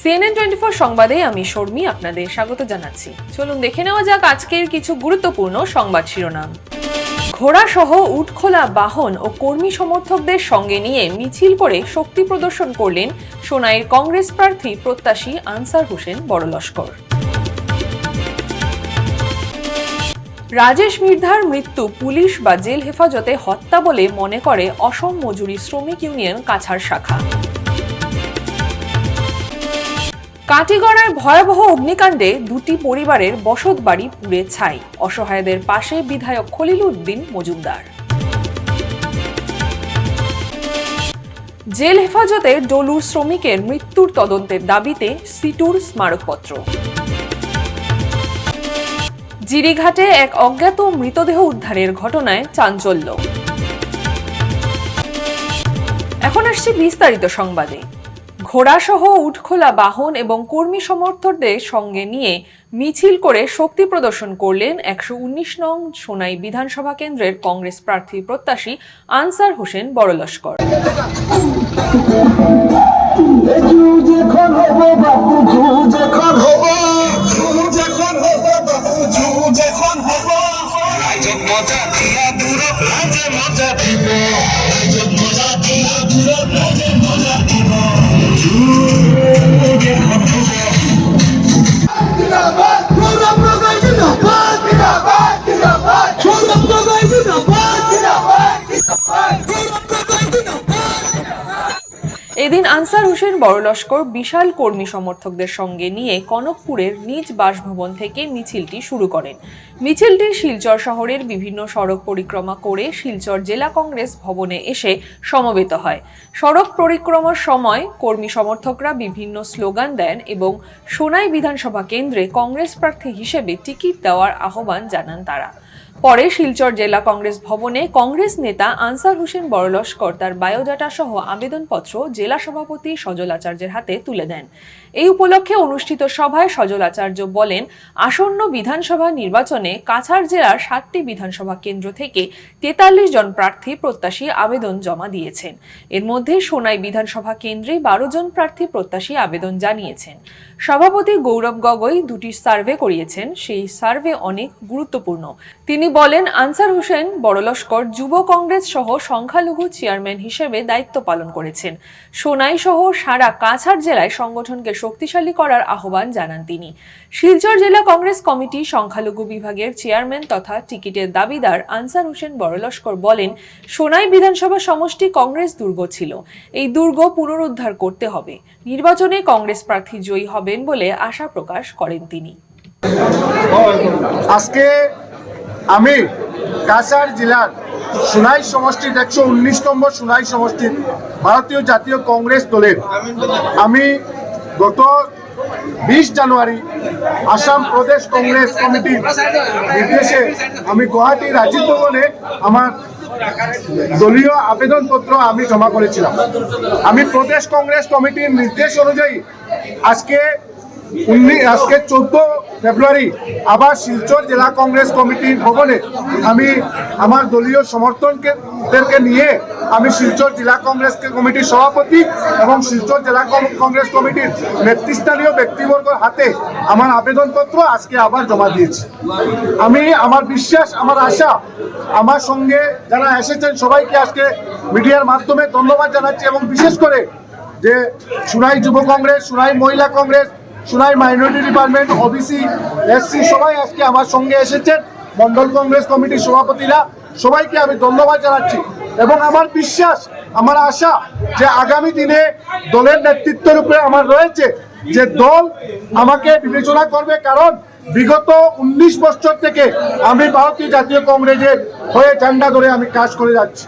CNN twenty four সংবাদে আমি শর্মি আপনাদের স্বাগত জানাচ্ছি। চলুন দেখে নেওয়া যাক আজকের কিছু গুরুত্বপূর্ণ সংবাদ শিরোনাম। ঘোড়া সহ উটখোলা বাহন ও কর্মী সমর্থকদের সঙ্গে নিয়ে মিছিল করে শক্তি প্রদর্শন করলেন সোনাইয়ের কংগ্রেস প্রার্থী প্রত্যাশী আনসার হোসেন বড়লস্কর। রাজেশ মির্ধার মৃত্যু পুলিশ বা জেল হেফাজতে হত্যা বলে মনে করে অসম মজুরি শ্রমিক ইউনিয়ন কাছাড় শাখা। কাটিগড়ায় ভয়াবহ অগ্নিকাণ্ডে দুটি পরিবারের বসত বাড়ি পুড়ে ছাই। অসহায়দের পাশে বিধায়ক খলিল উদ্দিন মজুমদার। জেল হেফাজতে ডলুর শ্রমিকের মৃত্যুর তদন্তের দাবিতে সিটুর স্মারকপত্র। জিরিঘাটে এক অজ্ঞাত মৃতদেহ উদ্ধারের ঘটনায় চাঞ্চল্য। এখন আসছি বিস্তারিত সংবাদে। ঘোড়াসহ উঠখোলা বাহন এবং কর্মী সমর্থকদের সঙ্গে নিয়ে মিছিল করে শক্তি প্রদর্শন করলেন একশো উনিশ নং সোনাই বিধানসভা কেন্দ্রের কংগ্রেস প্রার্থী প্রত্যাশী আনসার হোসেন বড়লস্কর। হোসেন বড়লস্কর বিশাল কর্মী সমর্থকদের সঙ্গে নিয়ে কনকপুরের নিজ বাসভবন থেকে মিছিলটি শুরু করেন। মিছিলটি শিলচর শহরের বিভিন্ন সড়ক পরিক্রমা করে শিলচর জেলা কংগ্রেস ভবনে এসে সমবেত হয়। সড়ক পরিক্রমার সময় কর্মী সমর্থকরা বিভিন্ন স্লোগান দেন এবং সোনাই বিধানসভা কেন্দ্রে কংগ্রেস প্রার্থী হিসেবে টিকিট দেওয়ার আহ্বান জানান তারা। পরে শিলচর জেলা কংগ্রেস ভবনে কংগ্রেস নেতা আনসার হোসেন বড়লস্কর তার বায়োডাটা সহ আবেদনপত্র জেলা সভাপতি সজল আচার্যের হাতে তুলে দেন। এই উপলক্ষে অনুষ্ঠিত সভায় সজল আচার্য বলেন, আসন্ন বিধানসভা নির্বাচনে কাছাড় জেলার সাতটি বিধানসভা কেন্দ্র থেকে তেতাল্লিশ জন প্রার্থী প্রত্যাশী আবেদন জমা দিয়েছেন। এর মধ্যে সোনাই বিধানসভা কেন্দ্রে বারো জন প্রার্থী প্রত্যাশী আবেদন জানিয়েছেন। সভাপতি গৌরব গগৈ দুটি সার্ভে করিয়েছেন। সেই সার্ভে অনেক গুরুত্বপূর্ণ। তিনি বলেন, আনসার হোসেন বড়লস্কর যুব কংগ্রেস সহ সংখ্যালঘু চেয়ারম্যান হিসেবে দায়িত্ব পালন করেছেন। সোনাই সহ সারা কাছাড় জেলায় সংগঠনকে শক্তিশালী করার আহ্বান জানান তিনি। শিলচর জেলা কংগ্রেস কমিটি সংখ্যালঘু বিভাগের চেয়ারম্যান তথা টিকিটের দাবিদার আনসার হোসেন বড়লস্কর বলেন, সোনাই বিধানসভা সমষ্টি কংগ্রেস দুর্গ ছিল। এই দুর্গ পুনরুদ্ধার করতে হবে। নির্বাচনে কংগ্রেস প্রার্থী জয়ী হবেন বলে আশা প্রকাশ করেন তিনি। আজকে আমি কাছাড় জেলার সুনাই সমষ্টির একশো উনিশ নম্বর সুনাই সমষ্টির ভারতীয় জাতীয় কংগ্রেস দলের। আমি গত বিশ জানুয়ারি আসাম প্রদেশ কংগ্রেস কমিটির নির্দেশে আমি গুয়াহাটি রাজীব ভবনে আমার দলীয় আবেদনপত্র আমি জমা করেছিলাম। আমি প্রদেশ কংগ্রেস কমিটির নির্দেশ অনুযায়ী আজকে উনিশ আজকে চোদ্দ ফেব্রুয়ারি আবার শিলচর জেলা কংগ্রেস কমিটির ভবনে আমি আমার দলীয় সমর্থনদেরকে নিয়ে আমি শিলচর জেলা কংগ্রেস কমিটির সভাপতি এবং শিলচর জেলা কংগ্রেস কমিটির নেতৃস্থানীয় ব্যক্তিবর্গের হাতে আমার আবেদনপত্র আজকে আবার জমা দিয়েছি। আমি আমার বিশ্বাস, আমার আশা, আমার সঙ্গে যারা এসেছেন সবাইকে আজকে মিডিয়ার মাধ্যমে ধন্যবাদ জানাচ্ছি এবং বিশেষ করে যে সুনাই যুব কংগ্রেস, সুনাই মহিলা কংগ্রেস সুনাই মাইনরিটি ডিপার্টমেন্ট ওবিসি এসসি সবাই আজকে আমার সঙ্গে এসেছেন। মন্ডল কংগ্রেস কমিটির সভাপতিরা, সবাইকে আমি ধন্যবাদ জানাচ্ছি। এবং আমার বিশ্বাস, আমার আশা যে আগামী দিনে দলের নেতৃত্বের উপরে আমার রয়েছে যে দল আমাকে বিবেচনা করবে, কারণ বিগত উনিশ বছর থেকে আমি ভারতীয় জাতীয় কংগ্রেসের হয়ে ঝান্ডা ধরে আমি কাজ করে যাচ্ছি।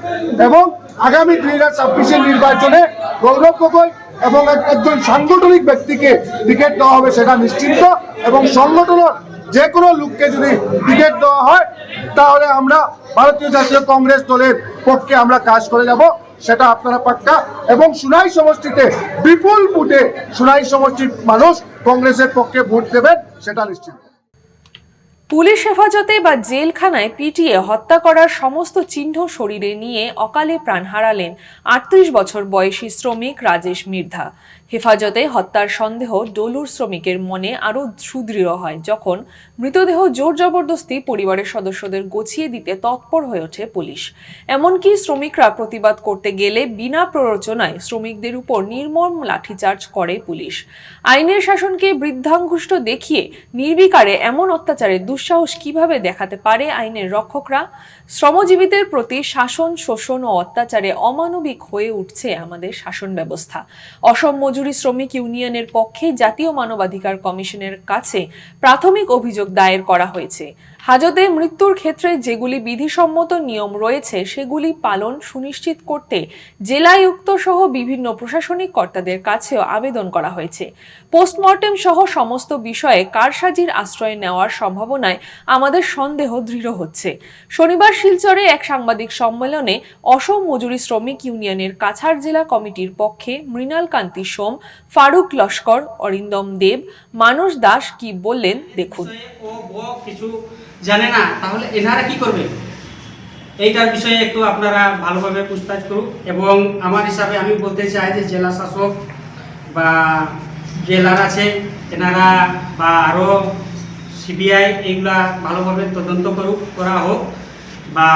এবং আগামী দুই হাজার নির্বাচনে গৌরব গগৈ এবং এক- একজন সাংগঠনিক ব্যক্তিকে টিকিট দেওয়া হবে সেটা নিশ্চিন্ত এবং সংগঠনের যে কোনো লোককে যদি টিকিট দেওয়া হয়, তাহলে আমরা ভারতীয় জাতীয় কংগ্রেস দলের পক্ষে আমরা কাজ করে যাব, সেটা আপনারা পাক্কা। এবং সুনাই সমষ্টিতে বিপুল ভোটে সুনাই সমষ্টির মানুষ কংগ্রেসের পক্ষে ভোট দেবেন, সেটা নিশ্চিত। পুলিশ হেফাজতে বা জেলখানায় পিটিয়ে হত্যা করার সমস্ত চিহ্ন শরীরে নিয়ে অকালে প্রাণ হারালেন আটত্রিশ বছর বয়সী শ্রমিক রাজেশ মির্ধা। হেফাজতে হত্যার সন্দেহ ডলুর শ্রমিকের মনে আরও সুদৃঢ় হয় যখন মৃতদেহ জোর জবরদস্তি পরিবারের সদস্যদের গছিয়ে দিতে তৎপর হয়ে ওঠে পুলিশ। এমনকি শ্রমিকরা প্রতিবাদ করতে গেলে বিনা প্ররোচনায় শ্রমিকদের উপর নির্মম লাঠিচার্জ করে পুলিশ। আইনের শাসনকে বৃদ্ধাঙ্গুষ্ট দেখিয়ে নির্বিকারে এমন অত্যাচারের দুঃসাহস কীভাবে দেখাতে পারে আইনের রক্ষকরা? শ্রমজীবীদের প্রতি শাসন, শোষণ ও অত্যাচারে অমানবিক হয়ে উঠছে আমাদের শাসন ব্যবস্থা। অসম মজুরি শ্রমিক ইউনিয়নের পক্ষে জাতীয় মানবাধিকার কমিশনের কাছে প্রাথমিক অভিযোগ দায়ের করা হয়েছে। হাজতে মৃত্যুর ক্ষেত্রে যেগুলি বিধিসম্মত নিয়ম রয়েছে, সেগুলি পালন সুনিশ্চিত করতে জেলায়ুক্ত সহ বিভিন্ন প্রশাসনিক কর্তাদের কাছেও আবেদন করা হয়েছে। পোস্টমর্টেম সহ সমস্ত বিষয়ে কারসাজির আশ্রয় নেওয়ার সম্ভাবনায় আমাদের সন্দেহ দৃঢ় হচ্ছে। শনিবার শিলচরে এক সাংবাদিক সম্মেলনে অসম মজুরি শ্রমিক ইউনিয়নের কাছাড় জেলা কমিটির পক্ষে মৃণাল কান্তি সোম, ফারুক লস্কর, অরিন্দম দেব, মানস দাস কি বললেন দেখুন। জানে না, তাহলে এনারা কি করবে? এইটার বিষয়ে একটু আপনারা ভালোভাবে পুছতাছ করুন এবং আমার হিসাবে আমি বলতে চাই যে জেলা শাসক বা জেলার আছে এনারা বা আরও সিবিআই এইগুলা ভালোভাবে তদন্ত করুক, করা হোক, বা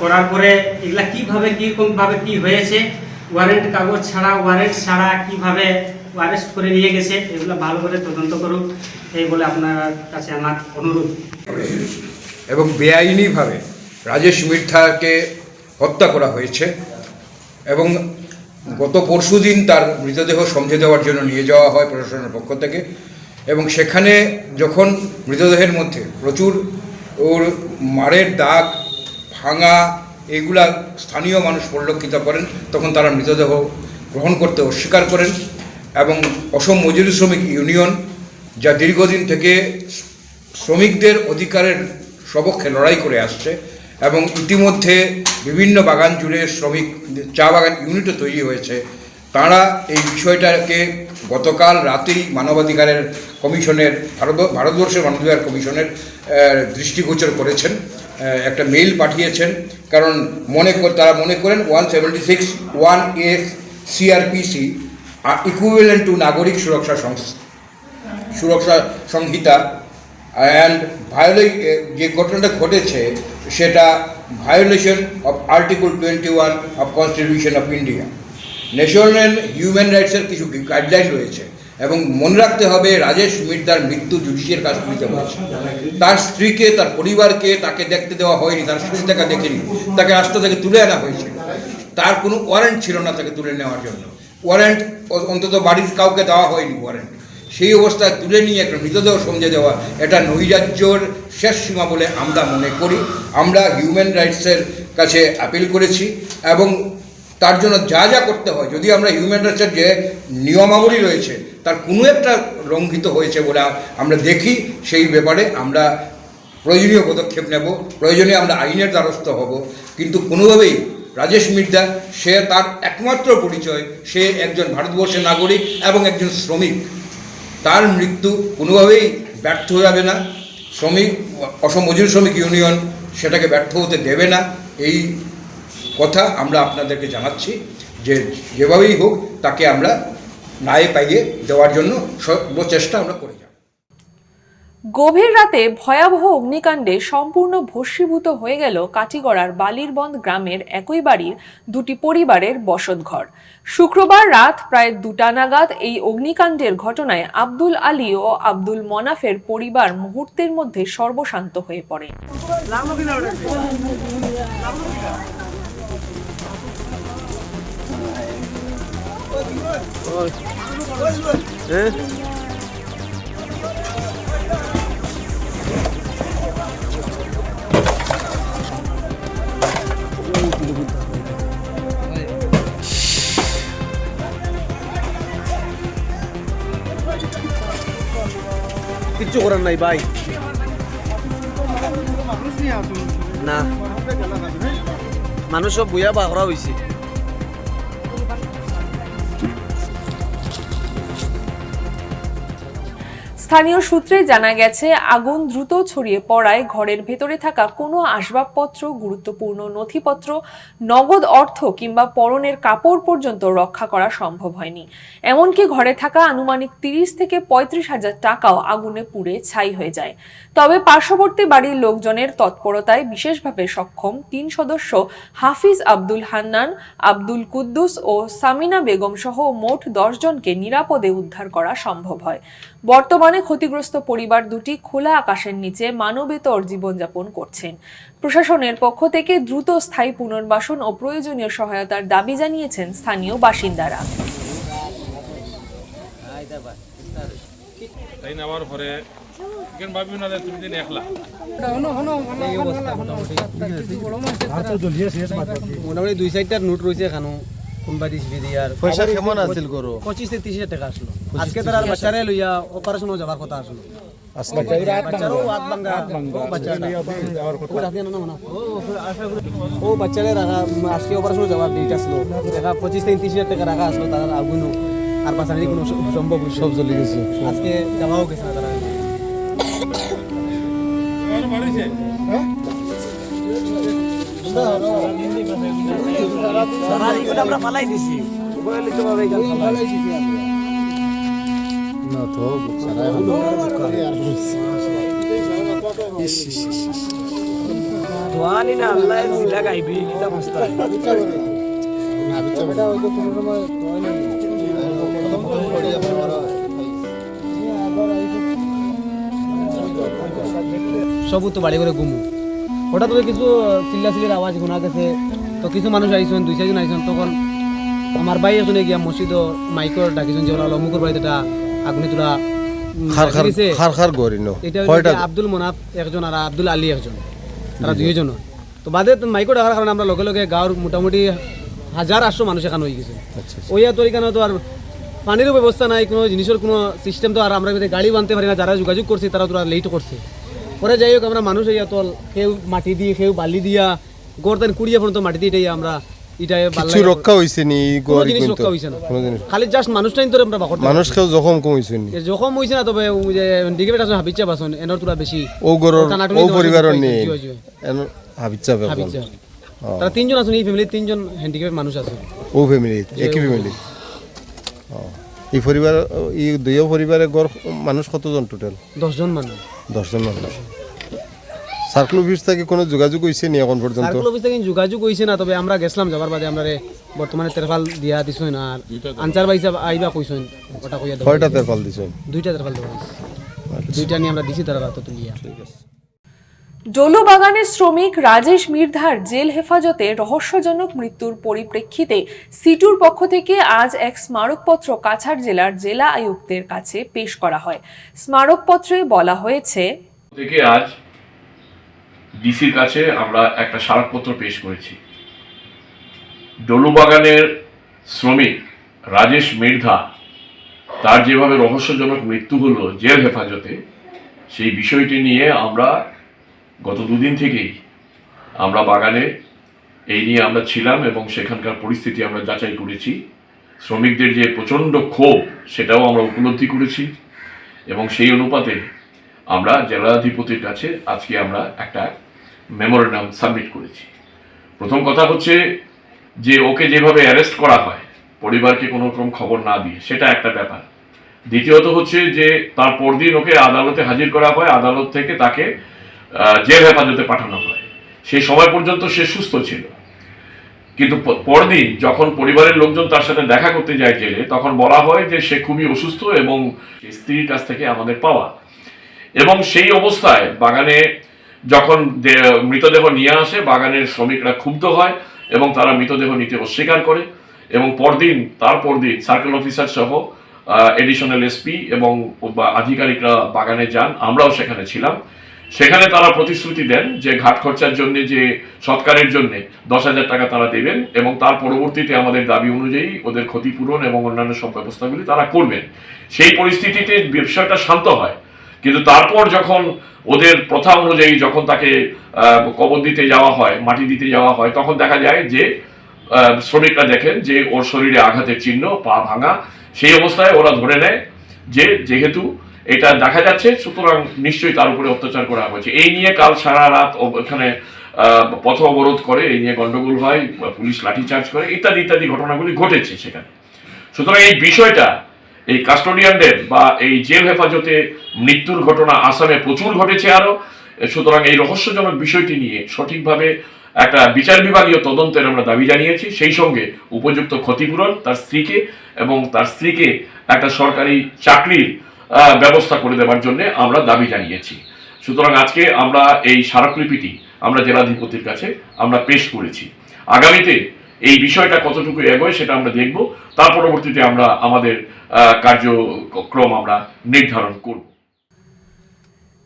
করার পরে এগুলা কীভাবে, কীরকমভাবে কী হয়েছে, ওয়ারেন্ট কাগজ ছাড়া, ওয়ারেন্ট ছাড়া কীভাবে অ্যারেস্ট করে নিয়ে গেছে, এগুলো ভালো করে তদন্ত করুক, এই বলে আপনার কাছে আমার অনুরোধ। এবং বেআইনিভাবে রাজেশ মির্থাকে হত্যা করা হয়েছে, এবং গত পরশুদিন তার মৃতদেহ সমঝে দেওয়ার জন্য নিয়ে যাওয়া হয় প্রশাসনের পক্ষ থেকে। এবং সেখানে যখন মৃতদেহের মধ্যে প্রচুর ওর মারের দাগ, ভাঙা এগুলা স্থানীয় মানুষ পরিলক্ষিত করেন, তখন তারা মৃতদেহ গ্রহণ করতে অস্বীকার করেন এবং অসম মজুরি শ্রমিক ইউনিয়ন, যা দীর্ঘদিন থেকে শ্রমিকদের অধিকারের সপক্ষে লড়াই করে আসছে এবং ইতিমধ্যে বিভিন্ন বাগান জুড়ে শ্রমিক চা বাগান ইউনিটও তৈরি হয়েছে। তারা এই বিষয়টাকে গতকাল রাতেই মানবাধিকারের কমিশনের, ভারত, ভারতবর্ষের মানবাধিকার কমিশনের দৃষ্টিগোচর করেছেন। একটা মেইল পাঠিয়েছেন। কারণ মনে তারা মনে করেন one seventy six one S CrPC equivalent to নাগরিক সুরক্ষা সংস্থা, সুরক্ষা সংহিতা অ্যান্ড ভায়োলে যে ঘটনাটা ঘটেছে, সেটা violation of article twenty one of constitution of India national human রাইটসের কিছু গাইডলাইন রয়েছে, এবং মনে রাখতে হবে রাজেশ মির্দার মৃত্যু জুডিশিয়াল কাশ্মীরিতে হয়েছে তার স্ত্রীকে, তার পরিবারকে তাকে দেখতে দেওয়া হয়নি, তার স্ত্রী তাকে দেখেনি, তাকে রাস্তা থেকে তুলে আনা হয়েছিল তার কোনো ওয়ারেন্ট ছিল না তাকে তুলে নেওয়ার জন্য। ওয়ারেন্ট অন্তত বাড়ির কাউকে দেওয়া হয়নি ওয়ারেন্ট সেই অবস্থায় তুলে নিয়ে একটা মৃতদেহ সমঝে দেওয়া এটা নৈরাজ্যর শেষ সীমা বলে আমরা মনে করি। আমরা হিউম্যান রাইটসের কাছে আপিল করেছি এবং তার জন্য যা যা করতে হয়, যদি আমরা হিউম্যান রাইটসের যে নিয়মাবলী রয়েছে, তার কোনো একটা লঙ্ঘিত হয়েছে বলে আমরা দেখি, সেই ব্যাপারে আমরা প্রয়োজনীয় পদক্ষেপ নেব, প্রয়োজনে আমরা আইনের দ্বারস্থ হব। কিন্তু কোনোভাবেই রাজেশ মির্জা, সে তার একমাত্র পরিচয়, সে একজন ভারতবর্ষের নাগরিক এবং একজন শ্রমিক। তার মৃত্যু কোনোভাবেই ব্যর্থ হয়ে যাবে না। শ্রমিক, অসম শ্রমিক ইউনিয়ন সেটাকে ব্যর্থ হতে দেবে না। এই কথা আমরা আপনাদেরকে জানাচ্ছি যে যেভাবেই হোক তাকে আমরা নায়ে পাইয়ে দেওয়ার জন্য সর্বচেষ্টা আমরা করে গভীর রাতে ভয়াবহ অগ্নিকাণ্ডে সম্পূর্ণ ভস্মীভূত হয়ে গেল কাটিগড়ার বালিরবন্দ গ্রামের একই বাড়ির দুটি পরিবারের বসতঘর। শুক্রবার রাত প্রায় দুটা নাগাদ এই অগ্নিকাণ্ডের ঘটনায় আব্দুল আলী ও আব্দুল মনাফের পরিবার মুহূর্তের মধ্যে সর্বশান্ত হয়ে পড়ে। কিচ্ছু করার নাই ভাই। না। মানুষ সব বইয়া বাঘরা হয়েছে স্থানীয় সূত্রে জানা গেছে, আগুন দ্রুত ছড়িয়ে পড়ায় ঘরের ভেতরে থাকা কোনো আসবাবপত্র, গুরুত্বপূর্ণ নথিপত্র, নগদ অর্থ কিংবা পরনের কাপড় পর্যন্ত রক্ষা করা সম্ভব হয়নি। এমনকি ঘরে থাকা আনুমানিক তিরিশ থেকে পঁয়ত্রিশ হাজার টাকাও আগুনে পুড়ে ছাই হয়ে যায়। তবে পার্শ্ববর্তী বাড়ির লোকজনের তৎপরতায় বিশেষভাবে সক্ষম তিন সদস্য হাফিজ আব্দুল হান্নান, আব্দুল কুদ্দুস ও সামিনা বেগম সহ মোট দশজনকে নিরাপদে উদ্ধার করা সম্ভব হয়। বর্তমানে ক্ষতিগ্রস্ত পরিবার দুটি খোলা আকাশের নিচে মানবেতর জীবনযাপন করছেন। প্রশাসনের পক্ষ থেকে দ্রুত স্থায়ী পুনর্বাসন ও প্রয়োজনীয় সহায়তার দাবি জানিয়েছেন স্থানীয় বাসিন্দারা। তাই নেওয়ার পরে চিকেন ভাবি না যে তুমি দিন একলা? মোটামুটি দুই চারটার নোট রয়েছে এখানো আর পয়সা কেমন আছিল গরু? পঁচিশ থেকে তিরিশ হাজার টাকা আসলো। আজকে তার বাচ্চারে লইয়া অপারেশনও যাবার কথা আসলো। ও বাচ্চারে। রাখা আজকে অপারেশনও যাবার ডেট আসলো। দেখা পঁচিশ থেকে তিরিশ হাজার টাকা রাখা আসলো তার আগুনও আর বাঁচানি কোনো সম্ভব সব চলে গেছে। আজকে যাওয়াও গেছে না তারা। সবু তো বাড়ি করে ঘুমু। হঠাৎ করে কিছু চিল্লা চিল্লির আওয়াজ শোনা গেছে। তো কিছু মানুষ আইসন দুই চারজন আইসন তখন আমার ভাই এখানে গিয়া মসজিদ মাইকর ডাকিছেন যে ওরা অমুকের বাড়িতে একটা আগুনে তোরা এটা আব্দুল মোনাফ একজন আর আব্দুল আলী একজন। তারা দুইজন তো বাদে তো মাইকো ডাকার কারণে আমরা লগে লগে গাঁৱৰ মোটামুটি হাজার আটশো মানুষ এখানে হয়ে গেছে। আচ্ছা ওইয়া তোর এখানে তো আর পানিরও ব্যবস্থা নাই কোনো জিনিসের কোনো সিস্টেম তো আর আমরা গাড়ি বানতে পারি না যারা যোগাযোগ করছে তারা তোরা লেট করছে পরে যাই হোক আমরা মানুষ ইয়া তোল কেউ মাটি দিয়ে কেউ বালি দিয়া গড়তেন কুড়িয়ে পর্যন্ত মাটি দিয়ে এটাই আমরা কিছু রক্ষা হইছে নি কিন্তু? না। খালি জাস্ট মানুষটাই আমরা বাকর মানুষ কেউ জখম কম হইছে নি। জখম না তবে আছে হাবিচা বাসন এনর বেশি। ও গরর ও পরিবারের। এন তারা তিনজন আছেন এই ফ্যামিলির তিনজন হ্যান্ডিক্যাপ মানুষ আছে। ও ফ্যামিলি একই ফ্যামিলি এই পরিবার এই দুইও পরিবারে গড় মানুষ কতজন টোটাল দশজন মানুষ। দশজন মানুষ। সার্কেল অফিস থেকে কোনো যোগাযোগ হয়েছে নি এখন পর্যন্ত? সার্কেল অফিস থেকে যোগাযোগ হয়েছে না তবে আমরা গেছিলাম যাবার বাদে আমরা বর্তমানে তেরফাল দিয়া দিছই না। আর আনসার বাইসা আইবা কইছেন ওটা কইয়া দাও কয়টা তেরফাল দিছেন? দুইটা তেরফাল দেওয়া দুইটা নিয়ে আমরা দিছি তারা রাত তুলিয়া ডোলুবাগানের শ্রমিক রাজেশ মির্ধার জেল হেফাজতে রহস্যজনক মৃত্যুর পরিপ্রেক্ষিতে সিটুর পক্ষ থেকে আজ এক স্মারকপত্র কাছাড় জেলার জেলা আয়ুক্তের কাছে পেশ করা হয়। স্মারকপত্রে বলা হয়েছে, থেকে আজ ডিসির কাছে আমরা একটা স্মারকপত্র পেশ করেছি। ডলুবাগানের শ্রমিক রাজেশ মির্ধা তার যেভাবে রহস্যজনক মৃত্যু হলো জেল হেফাজতে, সেই বিষয়টি নিয়ে আমরা গত দুদিন থেকেই আমরা বাগানে এই নিয়ে আমরা ছিলাম এবং সেখানকার পরিস্থিতি আমরা যাচাই করেছি। শ্রমিকদের যে প্রচণ্ড ক্ষোভ, সেটাও আমরা উপলব্ধি করেছি এবং সেই অনুপাতে আমরা জেলাধিপতির কাছে আজকে আমরা একটা মেমোরেন্ডাম সাবমিট করেছি। প্রথম কথা হচ্ছে যে ওকে যেভাবে অ্যারেস্ট করা হয়, পরিবারকে কোনো রকম খবর না দিয়ে, সেটা একটা ব্যাপার। দ্বিতীয়ত হচ্ছে যে তার পরদিন ওকে আদালতে হাজির করা হয়, আদালত থেকে তাকে জেল হেফাজতে পাঠানো হয়। সেই সময় পর্যন্ত সে সুস্থ ছিল। কিন্তু পরদিন যখন পরিবারের লোকজন তার সাথে দেখা করতে যায় জেলে, তখন বলা হয় যে সে খুবই অসুস্থ এবং স্ত্রীর কাছ থেকে আমাদের পাওয়া। এবং সেই অবস্থায় বাগানে যখন মৃতদেহ নিয়ে আসে, বাগানের শ্রমিকরা ক্ষুব্ধ হয় এবং তারা মৃতদেহ নিতে অস্বীকার করে এবং পরদিন, তার পরদিন সার্কেল অফিসার সহ এডিশনাল এসপি এবং আধিকারিকরা বাগানে যান। আমরাও সেখানে ছিলাম। সেখানে তারা প্রতিশ্রুতি দেন যে ঘাট খরচার জন্য, যে সৎকারের জন্য দশ হাজার টাকা তারা দেবেন এবং তার পরবর্তীতে আমাদের দাবি অনুযায়ী ওদের ক্ষতিপূরণ এবং অন্যান্য সব ব্যবস্থাগুলি তারা করবেন। সেই পরিস্থিতিতে বিষয়টা শান্ত হয়। কিন্তু তারপর যখন ওদের প্রথা অনুযায়ী যখন তাকে কবর দিতে যাওয়া হয়, মাটি দিতে যাওয়া হয়, তখন দেখা যায় যে শ্রমিকরা দেখেন যে ওর শরীরে আঘাতের চিহ্ন, পা ভাঙা, সেই অবস্থায় ওরা ধরে নেয় যে যেহেতু এটা দেখা যাচ্ছে, সুতরাং নিশ্চয়ই তার উপরে অত্যাচার করা হয়েছে। এই নিয়ে কাল সারা রাত ওখানে পথ অবরোধ করে, এই নিয়ে গন্ডগোল হয়, পুলিশ লাঠিচার্জ করে, ইত্যাদি ইত্যাদি ঘটনাগুলি ঘটেছে সেখানে। সুতরাং এই বিষয়টা, এই কাস্টোডিয়ানদের বা এই জেল হেফাজতে মৃত্যুর ঘটনা আসামে প্রচুর ঘটেছে আরও সুতরাং এই রহস্যজনক বিষয়টি নিয়ে সঠিকভাবে একটা বিচার বিভাগীয় তদন্তের আমরা দাবি জানিয়েছি। সেই সঙ্গে উপযুক্ত ক্ষতিপূরণ তার স্ত্রীকে এবং তার স্ত্রীকে একটা সরকারি চাকরির ব্যবস্থা করে দেওয়ার জন্য আমরা দাবি জানিয়েছি। সুতরাং আজকে আমরা এই স্মারকলিপিটি আমরা জেলাধিপতির কাছে আমরা পেশ করেছি। আগামীতে এই বিষয়টা কতটুকু এগোয় সেটা আমরা দেখব। তার পরবর্তীতে আমরা আমাদের কার্যক্রম আমরা নির্ধারণ করব।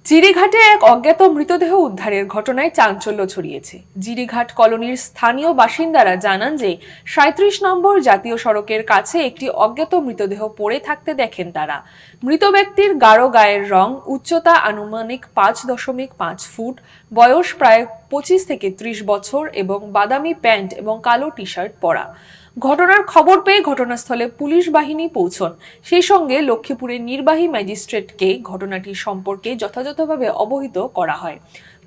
জিরিঘাটে এক অজ্ঞাত মৃতদেহ উদ্ধারের ঘটনায় চাঞ্চল্য ছড়িয়েছে। জিরিঘাট কলোনির স্থানীয় বাসিন্দারা জানান যে সাঁত্রিশ নম্বর জাতীয় সড়কের কাছে একটি অজ্ঞাত মৃতদেহ পড়ে থাকতে দেখেন তারা। মৃত ব্যক্তির গাঢ় গায়ের রং উচ্চতা আনুমানিক পাঁচ দশমিক পাঁচ ফুট, বয়স প্রায় পঁচিশ থেকে ত্রিশ বছর এবং বাদামি প্যান্ট এবং কালো টি শার্ট পরা। ঘটনার খবর পেয়ে ঘটনাস্থলে পুলিশ বাহিনী পৌঁছন। সেই সঙ্গে লক্ষ্মীপুরের নির্বাহী ম্যাজিস্ট্রেটকে ঘটনাটি সম্পর্কে যথাযথভাবে অবহিত করা হয়।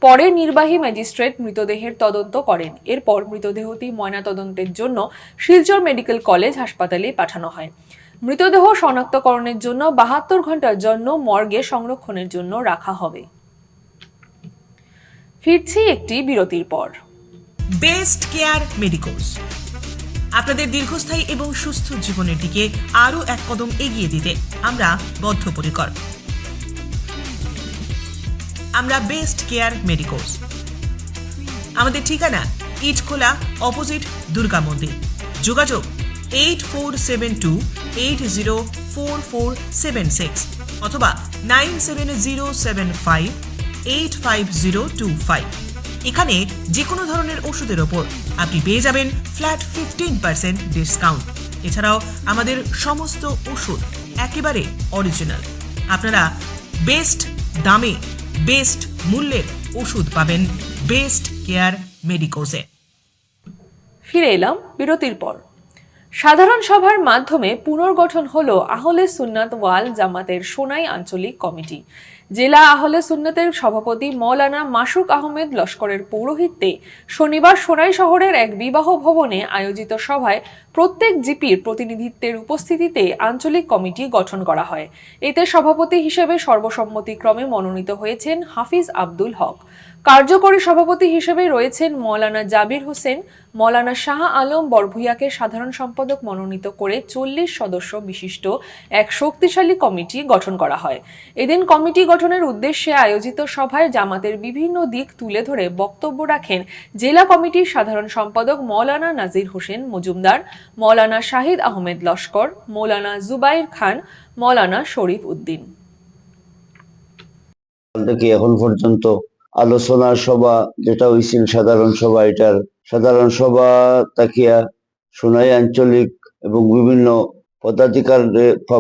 পরে নির্বাহী ম্যাজিস্ট্রেট মৃতদেহের তদন্ত করেন। এরপর মৃতদেহটি ময়নাতদন্তের জন্য শিলচর মেডিকেল কলেজ হাসপাতালে পাঠানো হয়। মৃতদেহ শনাক্তকরণের জন্য বাহাত্তর ঘণ্টার জন্য মর্গে সংরক্ষণের জন্য রাখা হবে। ফিরছি একটি বিরতির পর। বেস্ট কেয়ার মেডিকোস আপনাদের দীর্ঘস্থায়ী এবং সুস্থ জীবনের দিকে আরও এক কদম এগিয়ে দিতে আমরা বদ্ধপরিকর। আমরা বেস্ট কেয়ার মেডিকোস আমাদের ঠিকানা ইটখোলা অপোজিট দুর্গা মন্দির। যোগাযোগ eight four seven two eight zero four four seven six অথবা nine seven zero seven five eight five zero two five এখানে যে কোনো ধরনের ওষুধের ওপর। আপনি পেয়ে যাবেন ফ্ল্যাট ফিফটিন পার্সেন্ট ডিসকাউন্ট এছাড়াও আমাদের সমস্ত ওষুধ একেবারে অরিজিনাল আপনারা বেস্ট দামে বেস্ট মূল্যের ওষুধ পাবেন বেস্ট কেয়ার মেডিকোসে ফিরে এলাম বিরতির পর। সাধারণ সভার মাধ্যমে পুনর্গঠন হল আহলে সুন্নাত ওয়াল জামাতের সোনাই আঞ্চলিক কমিটি। জেলা আহলে সুন্নতের সভাপতি মৌলানা মাসুক আহমেদ লস্করের পৌরোহিত্যে শনিবার সোনাই শহরের এক বিবাহ ভবনে আয়োজিত সভায় প্রত্যেক জিপির প্রতিনিধিত্বের উপস্থিতিতে আঞ্চলিক কমিটি গঠন করা হয়। এতে সভাপতি হিসেবে সর্বসম্মতিক্রমে মনোনীত হয়েছেন হাফিজ আব্দুল হক। কার্যকরী সভাপতি হিসেবে রয়েছেন মৌলানা জাবির হোসেন, মৌলানা শাহ আলম বরভুইয়াকে সাধারণ সম্পাদক মনোনীত করে চল্লিশ সদস্য বিশিষ্ট এক শক্তিশালী কমিটি গঠন করা হয়। এদিন কমিটি গঠনের উদ্দেশ্যে আয়োজিত সভায় জামাতের বিভিন্ন দিক তুলে ধরে বক্তব্য রাখেন জেলা কমিটির সাধারণ সম্পাদক মৌলানা নাজির হোসেন মজুমদার, মৌলানা শাহিদ আহমেদ লস্কর, মৌলানা জুবাইর খান, মৌলানা শরীফ উদ্দিন। এখন পর্যন্ত আলোচনা সভা, যেটা হয়েছিল সাধারণ সভা, এটার সাধারণ সভা তাকিয়া সোনাই আঞ্চলিক এবং বিভিন্ন পদাধিকার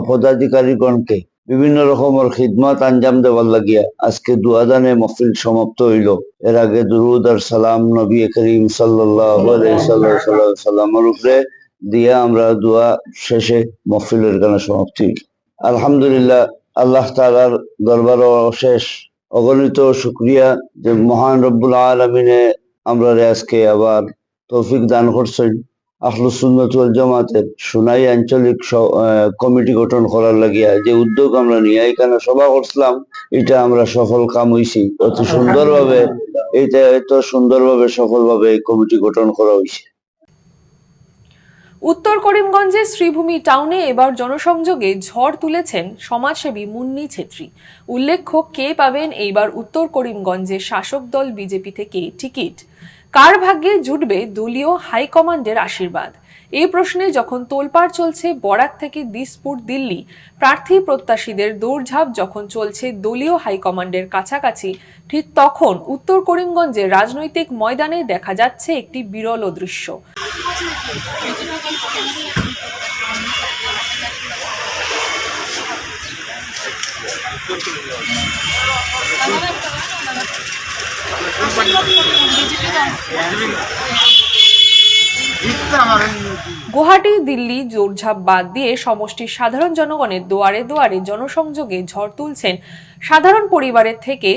পদাধিকারীগণকে বিভিন্ন রকমের খিদমাত আঞ্জাম দেওয়ার লাগিয়া আজকে দুয়াদানে মফিল সমাপ্ত হইল। এর আগে দুরুদ আর সালাম নবী করিম সাল্লামের উপরে দিয়া আমরা দোয়া শেষে মফিলের গানে সমাপ্তি। আলহামদুলিল্লাহ, আল্লাহ তাআলার দরবার অশেষ অগণিত শুক্রিয়া যে মহান রব্বুল আলমিনে আমরা আজকে আবার তৌফিক দান করছেন। আখলুস সুন্নাত ওয়াল জামাতের সোনাই আঞ্চলিক কমিটি গঠন করার লাগিয়া যে উদ্যোগ আমরা নিয়ে এখানে সভা করছিলাম, এটা আমরা সফল কাম হইছি। অতি সুন্দরভাবে এইটা এত সুন্দরভাবে সফলভাবে কমিটি গঠন করা হয়েছে উত্তর করিমগঞ্জের শ্রীভূমি টাউনে এবার জনসংযোগে ঝড় তুলেছেন সমাজসেবী মুন্নি ছেত্রী। উল্লেখ্য, কে পাবেন এইবার উত্তর করিমগঞ্জের শাসক দল বিজেপি থেকে টিকিট? কার ভাগ্যে জুটবে দলীয় হাইকমান্ডের আশীর্বাদ? এই প্রশ্নে যখন তোলপাড় চলছে বরাক থেকে দিসপুর, দিল্লি, প্রার্থী প্রত্যাশীদের দৌড়ঝাঁপ যখন চলছে দলীয় হাইকমান্ডের কাছাকাছি, ঠিক তখন উত্তর করিমগঞ্জের রাজনৈতিক ময়দানে দেখা যাচ্ছে একটি বিরল দৃশ্য। গুয়াহাটি, দিল্লি, জোরঝাপ বাদ দিয়ে সমষ্টির সাধারণ জনগণের দুয়ারে দুয়ারে জনসংযোগে ঝড় তুলছেন সাধারণ পরিবারের থেকে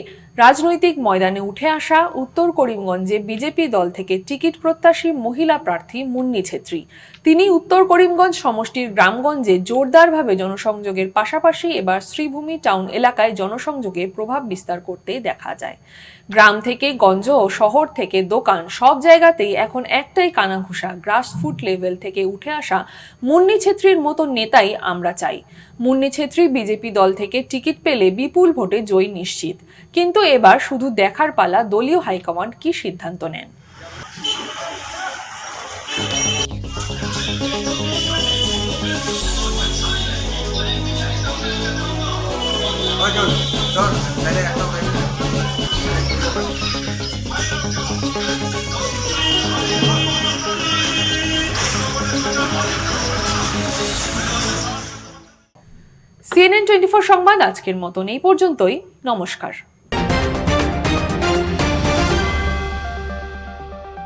রাজনৈতিক ময়দানে উঠে আসা উত্তর করিমগঞ্জে বিজেপি দল থেকে টিকিট প্রত্যাশী মহিলা প্রার্থী মুন্নি ছেত্রী। তিনি উত্তর করিমগঞ্জ সমষ্টির গ্রামগঞ্জে জোরদারভাবে জনসংযোগের পাশাপাশি এবার শ্রীভূমি টাউন এলাকায় জনসংযোগে প্রভাব বিস্তার করতে দেখা যায়। গ্রাম থেকে গঞ্জ ও শহর থেকে দোকান সব জায়গাতেই এখন একটাই কানাঘুষা গ্রাসফুট লেভেল থেকে উঠে আসা মুন্নি ছেত্রীর মতো নেতাই আমরা চাই মুন্নি ছেত্রী বিজেপি দল থেকে টিকিট পেলে বিপুল ভোটে জয় নিশ্চিত কিন্তু এবার শুধু দেখার পালা দলীয় হাইকমান্ড কি সিদ্ধান্ত নেন সিএনএন টোয়েন্টি ফোর সংবাদ আজকের মতন। এই পর্যন্তই। নমস্কার।